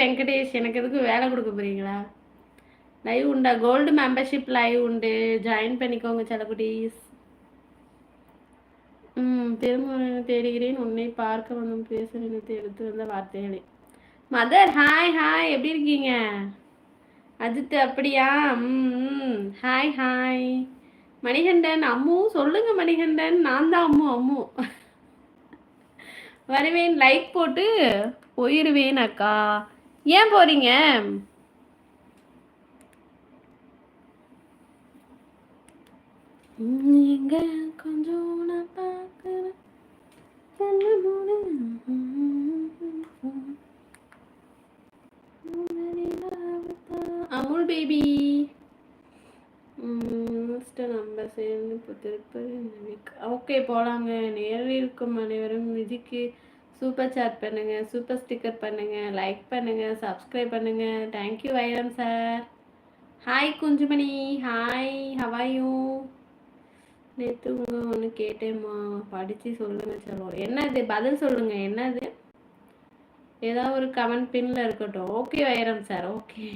வெங்கடேஷ் எனக்கு எதுக்கு வேலை கொடுக்க போறீங்களா? லைவ் உண்டா? கோல்டு மெம்பர்ஷிப் லைவ் உண்டு. ஜாயின் பண்ணிக்கோங்க செலகுடிஸ் ம் திரும்ப தேடுகிறேன். உன்னை பார்க்க வந்தும். பேச நினைத்து எடுத்து வந்த வார்த்தைகளே. மதர் ஹாய் ஹாய் எப்படி இருக்கீங்க? அஜித் அப்படியா? ம் ஹாய் ஹாய் மணிகண்டன் அம்மு சொல்லுங்க மணிகண்டன். நான் தான் அம்மு அம்மு. வருவேன். லைக் போட்டு போயிடுவேன் அக்கா. ஏன் போறீங்க? நீங்க கொஞ்சம் நான் பார்க்கிறேன் கண்ணு மூடு. அமுல் பேபி நம்ம சேர்ந்து இப்போ திருப்பதி ஓகே போகலாங்க நேரில் இருக்கும் அனைவரும் விதிக்கு சூப்பர் சாட் பண்ணுங்க சூப்பர் ஸ்டிக்கர் பண்ணுங்க லைக் பண்ணுங்க சப்ஸ்கிரைப் பண்ணுங்க. Thank you Vairam sir hi Kunjumani hi how are you நேற்று உங்கள் ஒன்று கேட்டேம்மா. படித்து சொல்லுங்கள் சொல்லுவோம் என்னது? பதில் சொல்லுங்க என்னது? ஏதாவது ஒரு கமெண்ட் பின்ல இருக்கட்டும். ஓகே வைரம் சார் ஓகே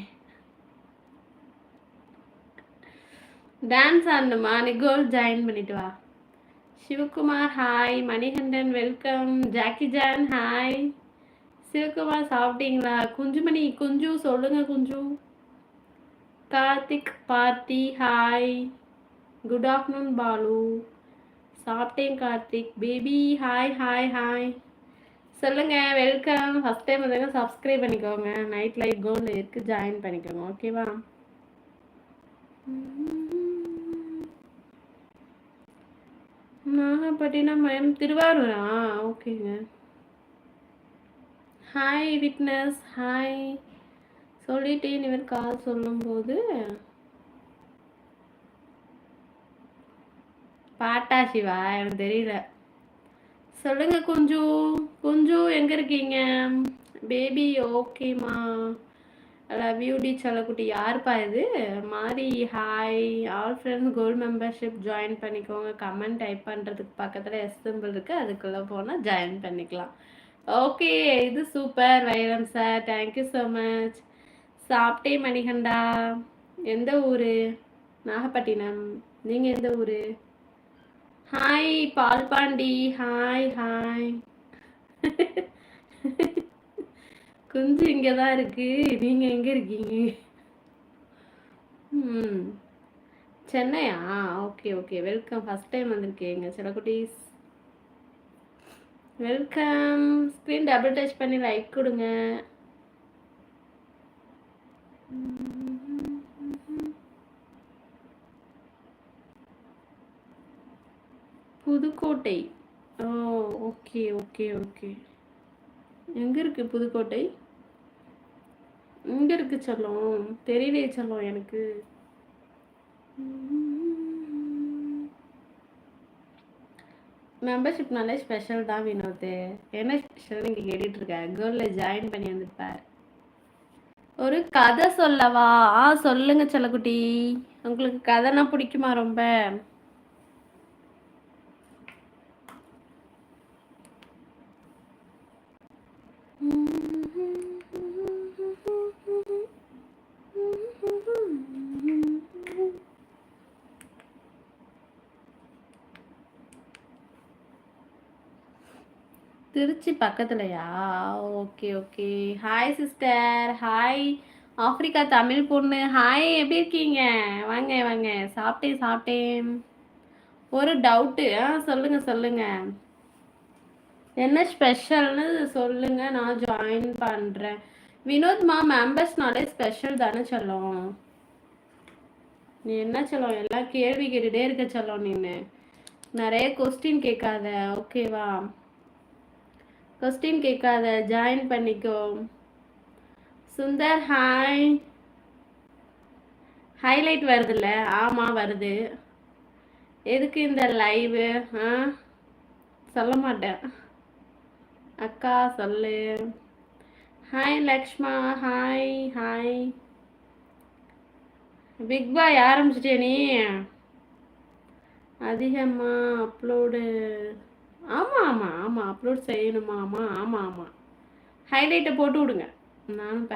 டான்ஸ் ஆடணுமா? நீ கோல் ஜாயின் பண்ணிட்டு வா. Sivakumar hi Manikandan welcome Jackie John hi Sivakumar சாப்பிட்டீங்களா? குஞ்சுமணி குஞ்சு சொல்லுங்க குஞ்சு. கார்த்திக் பார்த்தி ஹாய் குட் ஆஃப்டர்நூன் பாலு. சாப்பிட்டேன் Karthik. Baby hi hi hi சொல்லுங்க வெல்கம் ஃபஸ்ட் டைம் வந்தாங்க சப்ஸ்கிரைப் பண்ணிக்கோங்க. நைட் லைட் கோல் இருக்குது ஜாயின் பண்ணிக்கோங்க. ஓகேவா நாகப்பட்டினம் மயம். திருவாரூரா? ஓகேங்க. ஹாய் விட்னஸ் ஹாய் சொல்லிட்டேன் இவர் கால் சொல்லும்போது பாட்டா சிவா எனக்கு தெரியல. சொல்லுங்க குஞ்சு. குஞ்சு எங்க இருக்கீங்க? பேபி ஓகேம்மா லவ் யூ டி செல்லக்குட்டி யாருப்பா இது? மாதிரி hi all friends gold membership join பண்ணிக்கோங்க. கமெண்ட் டைப் பண்ணுறதுக்கு பக்கத்தில் எஸ் சிம்பிள் இருக்குது அதுக்குள்ளே போனால் ஜாயின் பண்ணிக்கலாம். ஓகே இது சூப்பர் வைரம் சார் தேங்க்யூ ஸோ மச் சாப்பிட்டே மணிகண்டா. எந்த ஊர்? நாகப்பட்டினம். நீங்கள் எந்த ஊர்? ஹாய் பால்பாண்டி. ஹாய் ஹாய் குஞ்சு இங்கே தான் இருக்கு. நீங்கள் எங்கே இருக்கீங்க? ம். சென்னையா? Okay okay. Welcome first time வந்திருக்கீங்க சில குட்டீஸ் வெல்கம் ஸ்க்ரீன் டபுள் டச் பண்ணி லைக் கொடுங்க. Pudukkottai. Oh okay okay okay. எங்கே இருக்கு புதுக்கோட்டை? இங்கே இருக்கு செல்லம் தெரியலையே செல்லம் எனக்கு. மெம்பர்ஷிப்னாலே ஸ்பெஷல் தான் வினோத் என்ன ஸ்பெஷல் நீங்கள் கேட்டுட்டு கேர்ளில் ஜாயின் பண்ணி வந்துருப்பார். ஒரு கதை சொல்லவா? ஆ சொல்லுங்க செல்லக்குட்டி. உங்களுக்கு கதைனா பிடிக்குமா ரொம்ப? Trichy பக்கத்துலையா? Okay okay. Hi sister hi Africa Tamil பொண்ணு. ஹாய் எப்படி இருக்கீங்க? வாங்க வாங்க. சாப்பிட்டேன் சாப்பிட்டேன். ஒரு டவுட்டு ஆ சொல்லுங்கள் சொல்லுங்கள் என்ன ஸ்பெஷல்னு சொல்லுங்கள் நான் ஜாயின் பண்ணுறேன் வினோத்மா மெம்பர்ஸ்னாலே ஸ்பெஷல் தானே சொல்லும். நீ என்ன சொல்லும்? எல்லாம் கேள்வி கேட்டுகிட்டே இருக்க சொல்லும் நீ நிறைய கொஸ்டின் கேட்காத. ஓகேவா கொஸ்டின் கேட்காத ஜாயின் பண்ணிக்கோ. சுந்தர் ஹாய் ஹைலைட் வருதுல்ல? ஆமாம் வருது. எதுக்கு இந்த லைவு ஆ? சொல்ல மாட்டேன். அக்கா சொல்லு. Hi Lakshma. Hi hi big boy ஆரம்பிச்சிட்டே நீ? அதிகமாக அப்லோடு ஆமாம் ஆமாம் ஆமாம் அப்லோட் செய்யணுமா ஆமாம் ஆமாம் ஆமாம் ஹைலைட்டை போட்டு விடுங்க. நானும்